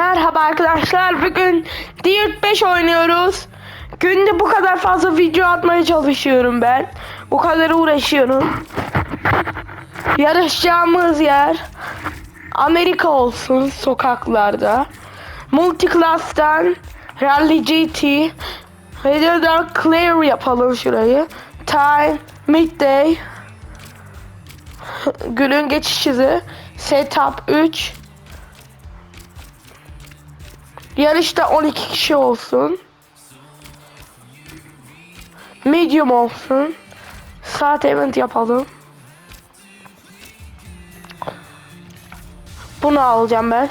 Merhaba arkadaşlar. Bugün Dirt 5 oynuyoruz. Günde bu kadar fazla video atmaya çalışıyorum ben. Bu kadar uğraşıyorum. Yarışacağımız yer Amerika olsun sokaklarda. Multiclass'tan Rally GT de clear yapalım şurayı. Time midday günün geçiş hızı setup 3 Yarışta 12 kişi olsun. Medium olsun. Saat event yapalım. Bunu alacağım ben.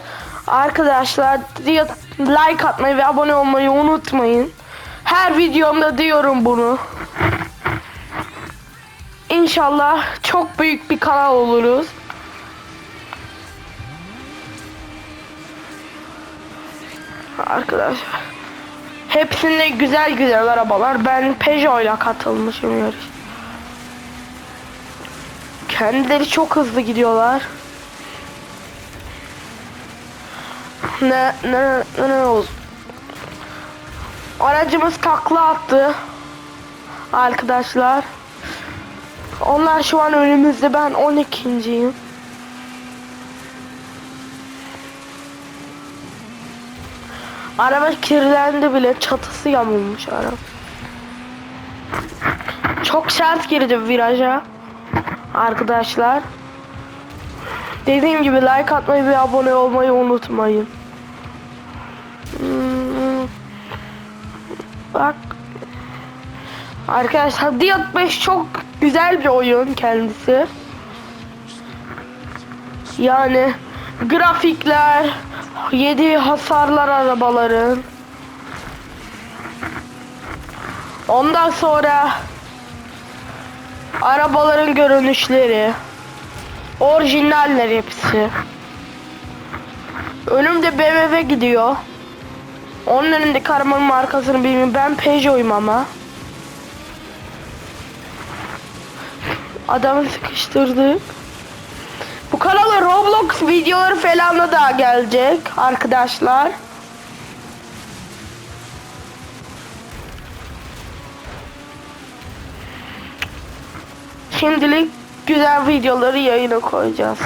Arkadaşlar like atmayı ve abone olmayı unutmayın. Her videomda diyorum bunu. İnşallah çok büyük bir kanal oluruz. Arkadaşlar. Hepsinde güzel güzel arabalar. Ben Peugeot ile katılmışım yarış. Kendileri çok hızlı gidiyorlar. Ne ne ne, ne oldu? Aracımız takla attı. Arkadaşlar. Onlar şu an önümüzde. Ben 12.yim. Araba kirlendi bile. Çatısı yamulmuş araba. Çok sert girdi viraja. Arkadaşlar. Dediğim gibi like atmayı ve abone olmayı unutmayın. Hmm. Bak. Arkadaşlar Diot 5 çok güzel bir oyun kendisi. Yani grafikler, yedi hasarlar arabaların. Ondan sonra arabaların görünüşleri. Orijinaller hepsi. Önümde BMW gidiyor. Onun önünde arabanın markasını bilmiyorum. Ben Peugeot'yum ama. Adamı sıkıştırdık. Bu kanala Roblox videoları falan da gelecek arkadaşlar. Şimdilik güzel videoları yayına koyacağız.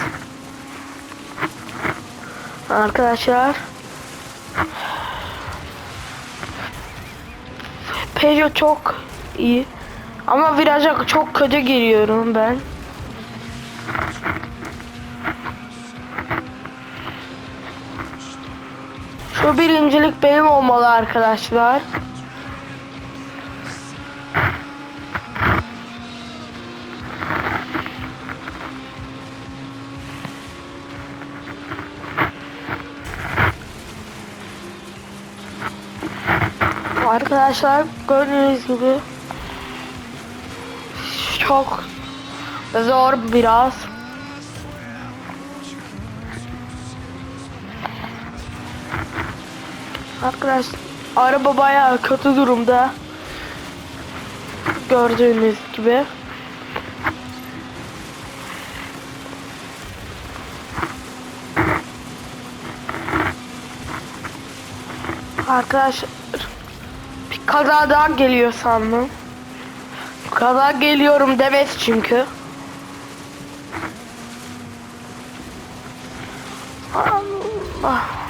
Arkadaşlar. Peugeot çok iyi. Ama viraja çok kötü giriyorum ben. Şu birincilik benim olmalı arkadaşlar. Arkadaşlar gördüğünüz gibi çok zor biraz. Arkadaş araba bayağı kötü durumda. Gördüğünüz gibi. Arkadaşlar bir kaza daha geliyor sandım. Kaza geliyorum demez çünkü. Allah.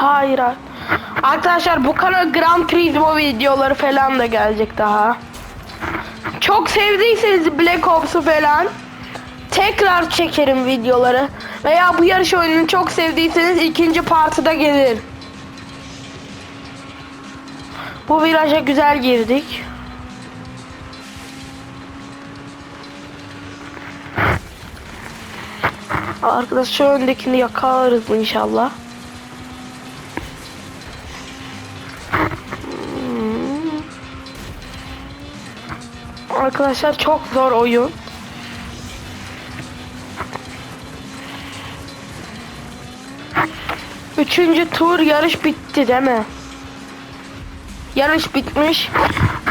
Hayır. Arkadaşlar bu kanal Grand Turismo videoları falan da gelecek daha. Çok sevdiyseniz Black Ops'u falan tekrar çekerim videoları. Veya bu yarış oyununu çok sevdiyseniz ikinci partı gelir. Bu viraja güzel girdik. Arkadaş şu öndekini yakalarız inşallah. Arkadaşlar çok zor oyun. Üçüncü tur yarış bitti değil mi? Yarış bitmiş.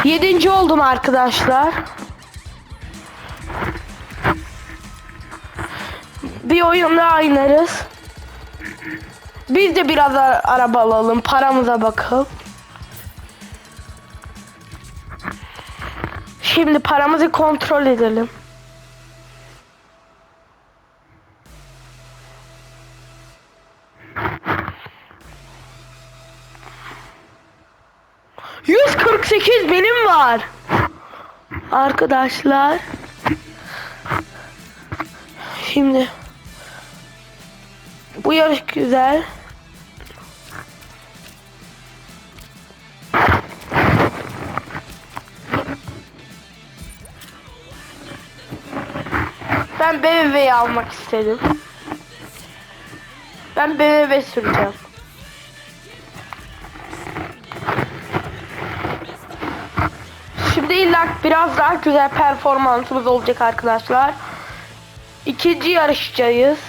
Yedinci oldum arkadaşlar. Bir oyunda oynarız. Biz de biraz araba alalım. Paramıza bakalım. Şimdi paramızı kontrol edelim. ...148 benim var. Arkadaşlar. Şimdi. Bu yarış güzel. Ben BMW'yi almak istedim. Ben BMW süreceğim. Şimdi illa biraz daha güzel performansımız olacak arkadaşlar. İkinci yarışacağız.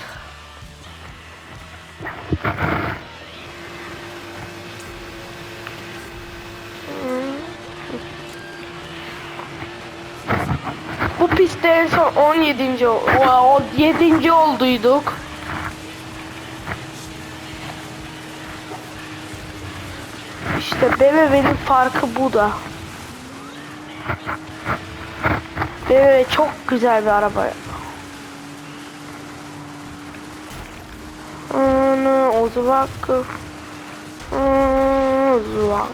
Pistte en son 17. o, o 7. olduyduk. İşte BMW'nin farkı bu da. BMW çok güzel bir araba. Uzak. Uzak.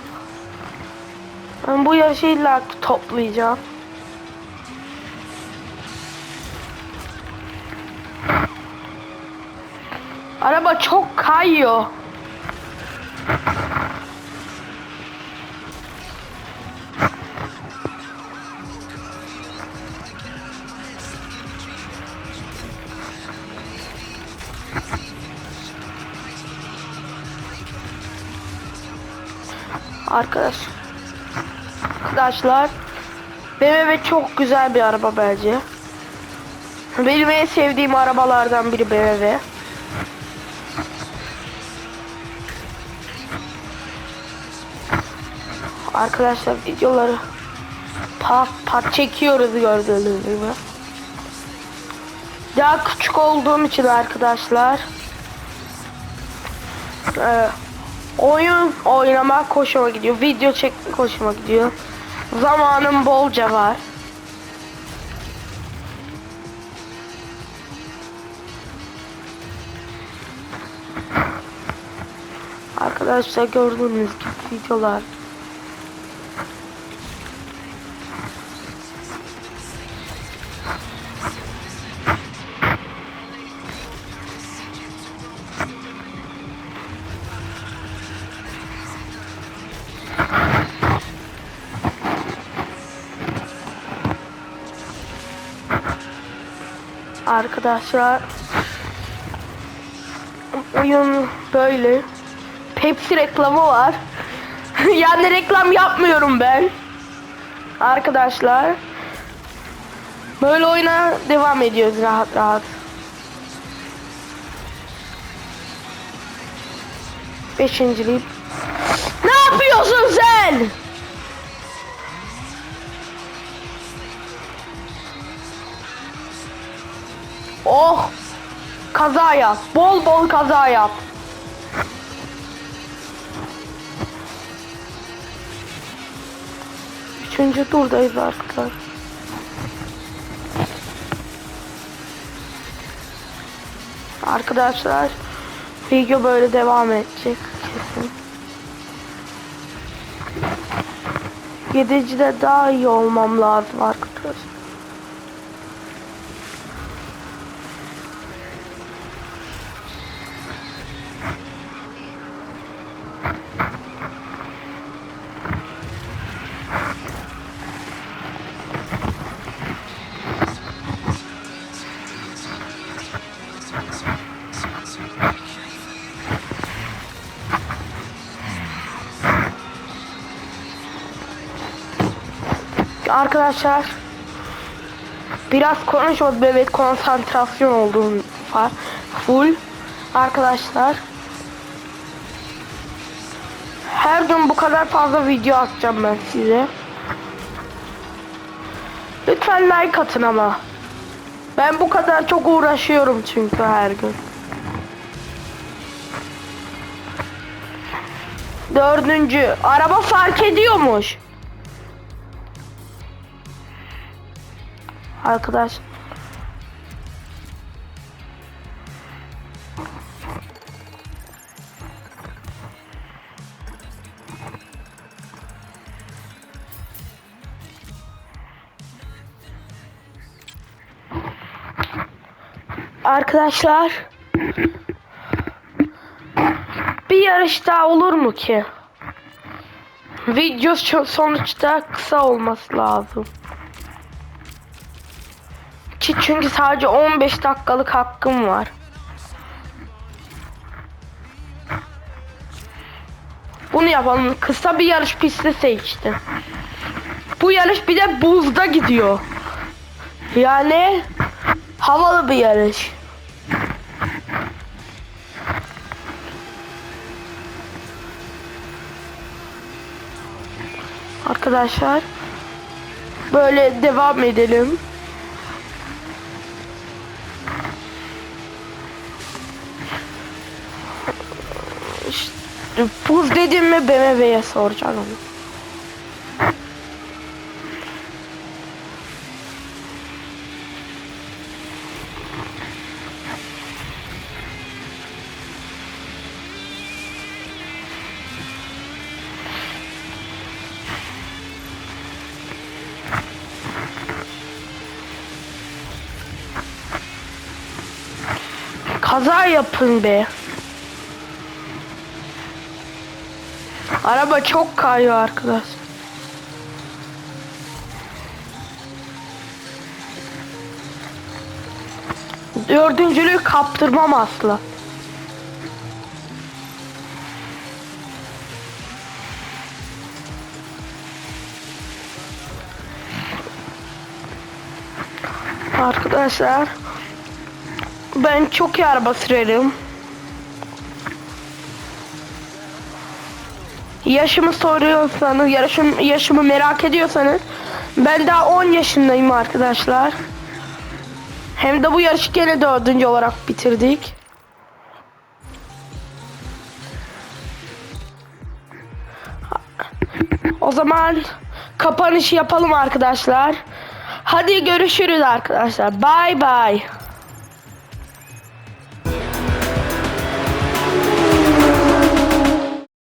Ben bu yaşı illa toplayacağım. Araba çok kayıyor. Arkadaş. Arkadaşlar. BMW çok güzel bir araba bence. Benim en sevdiğim arabalardan biri BMW. Arkadaşlar videoları pat pat çekiyoruz gördüğünüz gibi. Daha küçük olduğum için arkadaşlar e, oyun oynamak hoşuma gidiyor. Video çekmek hoşuma gidiyor. Zamanım bolca var. Arkadaşlar gördüğünüz gibi videolar Arkadaşlar oyun böyle Pepsi reklamı var. yani reklam yapmıyorum ben. Arkadaşlar böyle oyuna devam ediyoruz rahat rahat. Beşinciliğim. Ne yapıyorsun sen? Oh! Kaza yap. Bol bol kaza yap. Üçüncü turdayız arkadaşlar. Arkadaşlar video böyle devam edecek kesin. Yedincide daha iyi olmam lazım arkadaşlar. Arkadaşlar biraz konuşmadım evet konsantrasyon olduğum var full arkadaşlar her gün bu kadar fazla video atacağım ben size lütfen like atın ama Ben bu kadar çok uğraşıyorum çünkü her gün. Dördüncü. Araba fark ediyormuş. Arkadaş. Arkadaşlar. Bir yarış daha olur mu ki? Video sonuçta kısa olması lazım. Ki çünkü sadece 15 dakikalık hakkım var. Bunu yapalım. Kısa bir yarış pisti seçtim. Bu yarış bir de buzda gidiyor. Yani havalı bir yarış. Arkadaşlar böyle devam edelim. Buz dedim mi BMW'ye soracağım onu. Kaza yapın be. Araba çok kayıyor arkadaş. Dördüncülüğü kaptırmam asla. Arkadaşlar ben çok iyi araba sürerim. Yaşımı soruyorsanız, yaşım, yaşımı merak ediyorsanız ben daha 10 yaşındayım arkadaşlar. Hem de bu yarışı gene dördüncü olarak bitirdik. O zaman kapanış yapalım arkadaşlar. Hadi görüşürüz arkadaşlar. Bye bye.